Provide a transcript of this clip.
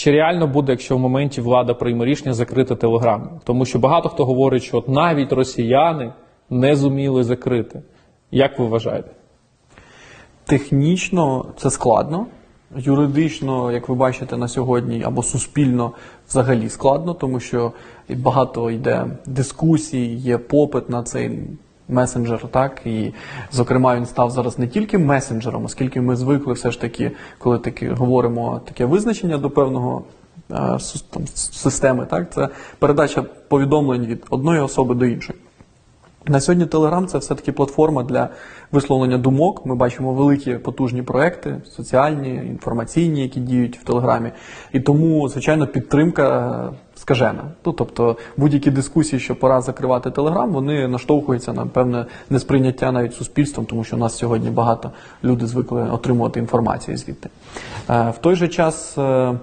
Чи реально буде, якщо в моменті влада прийме рішення закрити телеграм? Тому що багато хто говорить, що от навіть росіяни не зуміли закрити. Як ви вважаєте? Технічно це складно. Юридично, як ви бачите на сьогодні, або суспільно взагалі складно, тому що багато йде дискусій, є попит на цей месенджер, так і зокрема він став зараз не тільки месенджером, оскільки ми звикли все ж таки, коли таки говоримо таке визначення до певного е, там, системи, так це передача повідомлень від одної особи до іншої. На сьогодні Telegram це все-таки платформа для висловлення думок. Ми бачимо великі потужні проекти, соціальні, інформаційні, які діють в Телеграмі. І тому, звичайно, підтримка е, скажена. Ну, тобто будь-які дискусії, що пора закривати Телеграм, вони наштовхуються на певне несприйняття навіть суспільством, тому що у нас сьогодні багато люди звикли отримувати інформацію звідти. Е, В той же час. е,